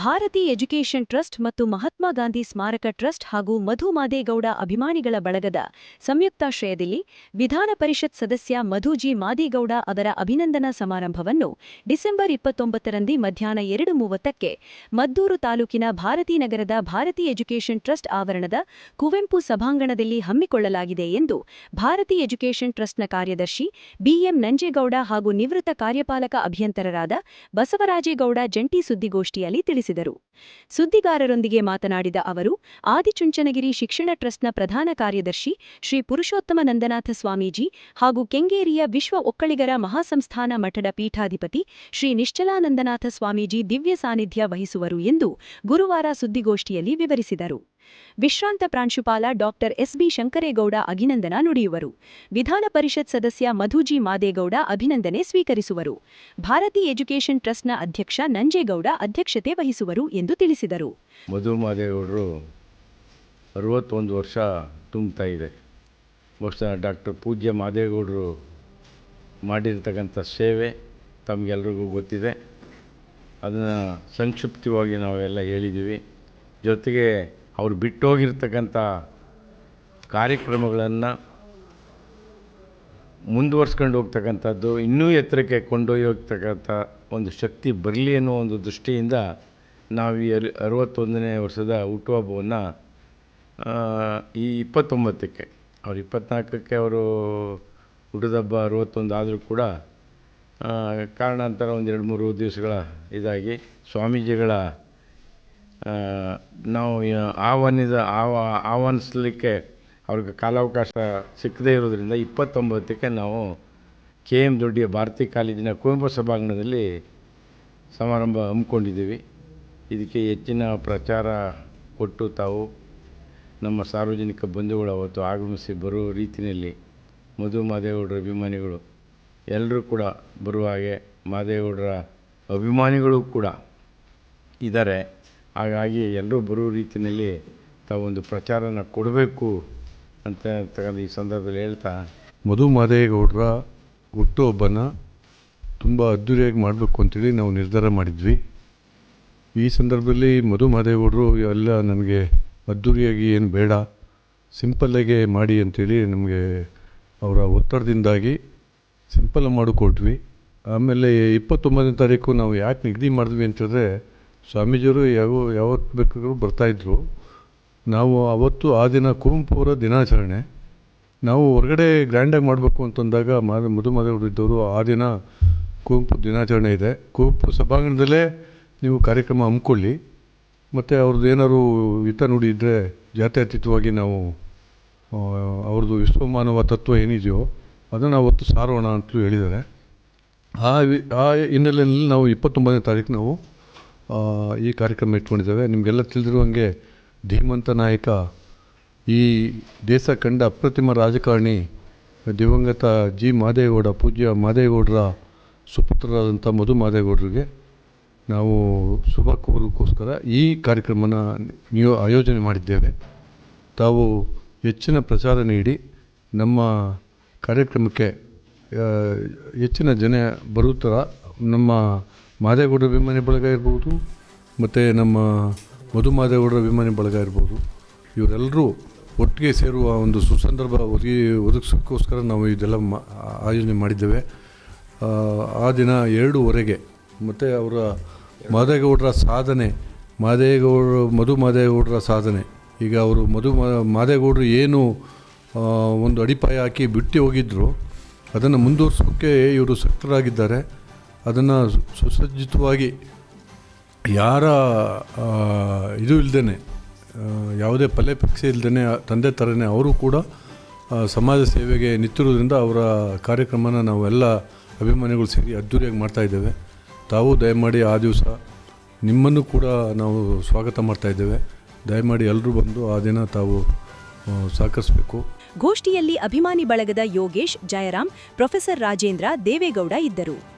Bharati education trust ಮತ್ತು ಮಹಾತ್ಮ ಗಾಂಧಿ ಸ್ಮಾರಕ trust ಹಾಗೂ ಮಧು ಮಾದೇಗೌಡ ಅಭಿಮಾನಿಗಳ ಬಳಗದ ಸಂಯುಕ್ತಾಶ್ರಯದಲ್ಲಿ ವಿಧಾನ ಪರಿಷತ್ ಸದಸ್ಯ ಮಧುಜಿ ಮಾದೇಗೌಡ ಅವರ ಅಭಿನಂದನಾ ಸಮಾರಂಭವನ್ನು ಡಿಸೆಂಬರ್ ಇಪ್ಪತ್ತೊಂಬತ್ತರಂದು ಮಧ್ಯಾಹ್ನ ಎರಡು ಮೂವತ್ತಕ್ಕೆ ಮದ್ದೂರು ತಾಲೂಕಿನ ಭಾರತೀನಗರದ ಭಾರತಿ ಎಜುಕೇಷನ್ ಟ್ರಸ್ಟ್ ಆವರಣದ ಕುವೆಂಪು ಸಭಾಂಗಣದಲ್ಲಿ ಹಮ್ಮಿಕೊಳ್ಳಲಾಗಿದೆ ಎಂದು ಭಾರತಿ ಎಜುಕೇಷನ್ ಟ್ರಸ್ಟ್ನ ಕಾರ್ಯದರ್ಶಿ ಬಿಎಂ ನಂಜೇಗೌಡ ಹಾಗೂ ನಿವೃತ್ತ ಕಾರ್ಯಪಾಲಕ ಅಭಿಯಂತರರಾದ ಬಸವರಾಜೇಗೌಡ ಜಂಟಿ ಸುದ್ದಿಗೋಷ್ಠಿಯಲ್ಲಿ ತಿಳಿಸಿದರು. ಸುದ್ದಿಗಾರರೊಂದಿಗೆ ಮಾತನಾಡಿದ ಅವರು, ಆದಿಚುಂಚನಗಿರಿ ಶಿಕ್ಷಣ ಟ್ರಸ್ಟ್ನ ಪ್ರಧಾನ ಕಾರ್ಯದರ್ಶಿ ಶ್ರೀ ಪುರುಷೋತ್ತಮ ನಂದನಾಥ ಸ್ವಾಮೀಜಿ ಹಾಗೂ ಕೆಂಗೇರಿಯ ವಿಶ್ವ ಒಕ್ಕಳಿಗರ ಮಹಾಸಂಸ್ಥಾನ ಮಠದ ಪೀಠಾಧಿಪತಿ ಶ್ರೀ ನಿಶ್ಚಲಾನಂದನಾಥ ಸ್ವಾಮೀಜಿ ದಿವ್ಯ ಸಾನ್ನಿಧ್ಯ ವಹಿಸುವರು ಎಂದು ಗುರುವಾರ ಸುದ್ದಿಗೋಷ್ಠಿಯಲ್ಲಿ ವಿವರಿಸಿದರು. ವಿಶ್ರಾಂತ ಪ್ರಾಂಶುಪಾಲ ಡಾಕ್ಟರ್ ಎಸ್ಬಿ ಶಂಕರೇಗೌಡ ಅಭಿನಂದನ ನುಡಿಯುವರು. ವಿಧಾನ ಪರಿಷತ್ ಸದಸ್ಯ ಮಧುಜಿ ಮಾದೇಗೌಡ ಅಭಿನಂದನೆ ಸ್ವೀಕರಿಸುವರು. ಭಾರತಿ ಎಜುಕೇಷನ್ ಟ್ರಸ್ಟ್ನ ಅಧ್ಯಕ್ಷ ನಂಜೇಗೌಡ ಅಧ್ಯಕ್ಷತೆ ವಹಿಸುವರು ಎಂದು ತಿಳಿಸಿದರು. ಮಧು ಮಾದೇಗೌಡರು ಅರವತ್ತೊಂದು ವರ್ಷ ತುಂಬುತ್ತಾ ಇದೆ. ಡಾಕ್ಟರ್ ಪೂಜ್ಯ ಮಾದೇಗೌಡರು ಮಾಡಿರ್ತಕ್ಕಂಥ ಸೇವೆ ತಮಗೆಲ್ರಿಗೂ ಗೊತ್ತಿದೆ. ಅದನ್ನು ಸಂಕ್ಷಿಪ್ತವಾಗಿ ನಾವೆಲ್ಲ ಹೇಳಿದ್ದೀವಿ. ಜೊತೆಗೆ ಅವ್ರು ಬಿಟ್ಟೋಗಿರ್ತಕ್ಕಂಥ ಕಾರ್ಯಕ್ರಮಗಳನ್ನು ಮುಂದುವರ್ಸ್ಕೊಂಡು ಹೋಗ್ತಕ್ಕಂಥದ್ದು, ಇನ್ನೂ ಎತ್ತರಕ್ಕೆ ಕೊಂಡೊಯ್ಯೋಗ್ತಕ್ಕಂಥ ಒಂದು ಶಕ್ತಿ ಬರಲಿ ಅನ್ನೋ ಒಂದು ದೃಷ್ಟಿಯಿಂದ ನಾವು ಈ ಅರ್, ಅರವತ್ತೊಂದನೇ ವರ್ಷದ ಹುಟ್ಟುಹಬ್ಬವನ್ನು ಈ ಇಪ್ಪತ್ತೊಂಬತ್ತಕ್ಕೆ, ಅವ್ರು ಇಪ್ಪತ್ನಾಲ್ಕಕ್ಕೆ ಅವರು ಹುಟ್ಟಿದಬ್ಬ ಅರವತ್ತೊಂದು ಆದರೂ ಕೂಡ ಕಾರಣಾಂತರ ಒಂದು ಎರಡು ಮೂರು ದಿವಸಗಳ ಇದಾಗಿ ಸ್ವಾಮೀಜಿಗಳ ನಾವು ಆಹ್ವಾನಿಸ ಆವ ಆಹ್ವಾನಿಸಲಿಕ್ಕೆ ಅವ್ರಿಗೆ ಕಾಲಾವಕಾಶ ಸಿಕ್ಕದೇ ಇರೋದರಿಂದ ಇಪ್ಪತ್ತೊಂಬತ್ತಕ್ಕೆ ನಾವು ಕೆ ಎಂ ದೊಡ್ಡಿಯ ಭಾರತಿ ಕಾಲೇಜಿನ ಕುವೆಂಪು ಸಭಾಂಗಣದಲ್ಲಿ ಸಮಾರಂಭ ಹಮ್ಮಿಕೊಂಡಿದ್ದೀವಿ. ಇದಕ್ಕೆ ಹೆಚ್ಚಿನ ಪ್ರಚಾರ ಕೊಟ್ಟು ತಾವು ನಮ್ಮ ಸಾರ್ವಜನಿಕ ಬಂಧುಗಳು ಅವತ್ತು ಆಗಮಿಸಿ ಬರುವ ರೀತಿಯಲ್ಲಿ ಮಧು ಮಾದೇಗೌಡರ ಅಭಿಮಾನಿಗಳು ಎಲ್ಲರೂ ಕೂಡ ಬರುವ ಹಾಗೆ ಮಾದೇಗೌಡರ ಅಭಿಮಾನಿಗಳು ಕೂಡ ಇದ್ದಾರೆ. ಹಾಗಾಗಿ ಎಲ್ಲರೂ ಬರೋ ರೀತಿಯಲ್ಲಿ ತಾವೊಂದು ಪ್ರಚಾರನ ಕೊಡಬೇಕು ಅಂತ ಈ ಸಂದರ್ಭದಲ್ಲಿ ಹೇಳ್ತಾ. ಮಧು ಮಾದೇಗೌಡರ ಹುಟ್ಟುಹಬ್ಬನ ತುಂಬ ಅದ್ಧೂರಿಯಾಗಿ ಮಾಡಬೇಕು ಅಂತೇಳಿ ನಾವು ನಿರ್ಧಾರ ಮಾಡಿದ್ವಿ. ಈ ಸಂದರ್ಭದಲ್ಲಿ ಮಧು ಮಾದೇಗೌಡರು ಎಲ್ಲ ನನಗೆ ಅದ್ಧೂರಿಯಾಗಿ ಏನು ಬೇಡ ಸಿಂಪಲ್ಲಾಗೆ ಮಾಡಿ ಅಂತೇಳಿ ನಮಗೆ ಅವರ ಒತ್ತಡದಿಂದಾಗಿ ಸಿಂಪಲ್ ಮಾಡಿಕೊಟ್ವಿ. ಆಮೇಲೆ ಇಪ್ಪತ್ತೊಂಬತ್ತನೇ ತಾರೀಕು ನಾವು ಯಾಕೆ ನಿಗದಿ ಮಾಡಿದ್ವಿ ಅಂತಂದರೆ ಸ್ವಾಮೀಜಿಯವರು ಯಾವ, ಯಾವತ್ತು ಬೇಕಾದ್ರೂ ಬರ್ತಾಯಿದ್ರು ನಾವು ಅವತ್ತು ಆ ದಿನ ಕುವೆಂಪು ಅವರ ದಿನಾಚರಣೆ. ನಾವು ಹೊರಗಡೆ ಗ್ರ್ಯಾಂಡಾಗಿ ಮಾಡಬೇಕು ಅಂತಂದಾಗ ಮಾದ ಮಧು ಮಾದೇವರು ಇದ್ದವರು ಆ ದಿನ ಕುವೆಂಪು ದಿನಾಚರಣೆ ಇದೆ. ಕುವೆಂಪು ಸಭಾಂಗಣದಲ್ಲೇ ನೀವು ಕಾರ್ಯಕ್ರಮ ಹಮ್ಮಿಕೊಳ್ಳಿ. ಮತ್ತು ಅವ್ರದ್ದು ಏನಾದ್ರು ಹಿತ ನುಡಿ ಇದ್ದರೆ ಜಾತ್ಯತೀತವಾಗಿ ನಾವು ಅವ್ರದ್ದು ವಿಶ್ವಮಾನವ ತತ್ವ ಏನಿದೆಯೋ ಅದನ್ನು ಅವತ್ತು ಸಾರೋಣ ಅಂತಲೂ ಹೇಳಿದ್ದಾರೆ. ಆ ವಿ- ಆ ಹಿನ್ನೆಲೆಯಲ್ಲಿ ನಾವು ಇಪ್ಪತ್ತೊಂಬತ್ತನೇ ತಾರೀಕು ನಾವು ಈ ಕಾರ್ಯಕ್ರಮ ಇಟ್ಕೊಂಡಿದ್ದೇವೆ. ನಿಮಗೆಲ್ಲ ತಿಳಿದಿರುವಂಗೆ ಧೀಮಂತ ನಾಯಕ, ಈ ದೇಶ ಕಂಡ ಅಪ್ರತಿಮ ರಾಜಕಾರಣಿ ದಿವಂಗತ ಜಿ ಮಾದೇಗೌಡ, ಪೂಜ್ಯ ಮಾದೇಗೌಡರ ಸುಪುತ್ರರಾದಂಥ ಮಧು ಮಾದೇಗೌಡರಿಗೆ ನಾವು ಶುಭ ಕೋರೋಕ್ಕೋಸ್ಕರ ಈ ಕಾರ್ಯಕ್ರಮನ ನೀವು ಆಯೋಜನೆ ಮಾಡಿದ್ದೇವೆ. ತಾವು ಹೆಚ್ಚಿನ ಪ್ರಚಾರ ನೀಡಿ ನಮ್ಮ ಕಾರ್ಯಕ್ರಮಕ್ಕೆ ಹೆಚ್ಚಿನ ಜನ ಬರೋ ನಮ್ಮ ಮಾದೇಗೌಡರ ಅಭಿಮಾನಿ ಬಳಗ ಇರ್ಬೋದು ಮತ್ತು ನಮ್ಮ ಮಧು ಮಾದೇಗೌಡರ ಅಭಿಮಾನಿ ಬಳಗ ಇರ್ಬೋದು. ಇವರೆಲ್ಲರೂ ಒಟ್ಟಿಗೆ ಸೇರುವ ಒಂದು ಸುಸಂದರ್ಭ ಒದಗಿ ಒದಗಿಸೋಕ್ಕೋಸ್ಕರ ನಾವು ಇದೆಲ್ಲ ಆಯೋಜನೆ ಮಾಡಿದ್ದೇವೆ. ಆ, ದಿನ ಎರಡೂವರೆಗೆ ಮತ್ತು ಅವರ ಮಾದೇಗೌಡರ ಸಾಧನೆ ಮಾದೇಗೌಡರು ಮಧು ಮಾದೇಗೌಡರ ಸಾಧನೆ. ಈಗ ಅವರು ಮಧು ಮಾದೇಗೌಡರು ಏನು ಒಂದು ಅಡಿಪಾಯ ಹಾಕಿ ಬಿಟ್ಟು ಹೋಗಿದ್ದರು ಅದನ್ನು ಮುಂದುವರ್ಸೋಕ್ಕೆ ಇವರು ಸಕ್ತರಾಗಿದ್ದಾರೆ. ಅದನ್ನು ಸುಸಜ್ಜಿತವಾಗಿ ಯಾರ ಇದು ಇಲ್ಲದೇ ಯಾವುದೇ ಫಲಪೇಕ್ಷೆ ಇಲ್ಲದೇ ತಂದೆ ಥರನೇ ಅವರು ಕೂಡ ಸಮಾಜ ಸೇವೆಗೆ ನಿಂತಿರೋದ್ರಿಂದ ಅವರ ಕಾರ್ಯಕ್ರಮನ ನಾವೆಲ್ಲ ಅಭಿಮಾನಿಗಳು ಸೇರಿ ಅದ್ಧೂರಿಯಾಗಿ ಮಾಡ್ತಾ ಇದ್ದೇವೆ. ತಾವು ದಯಮಾಡಿ ಆ ದಿವಸ ನಿಮ್ಮನ್ನು ಕೂಡ ನಾವು ಸ್ವಾಗತ ಮಾಡ್ತಾ ಇದ್ದೇವೆ. ದಯಮಾಡಿ ಎಲ್ಲರೂ ಬಂದು ಆ ದಿನ ತಾವು ಸಹಕರಿಸಬೇಕು. ಗೋಷ್ಠಿಯಲ್ಲಿ ಅಭಿಮಾನಿ ಬಳಗದ ಯೋಗೇಶ್, ಜಯರಾಮ್, ಪ್ರೊಫೆಸರ್ ರಾಜೇಂದ್ರ, ದೇವೇಗೌಡ ಇದ್ದರು.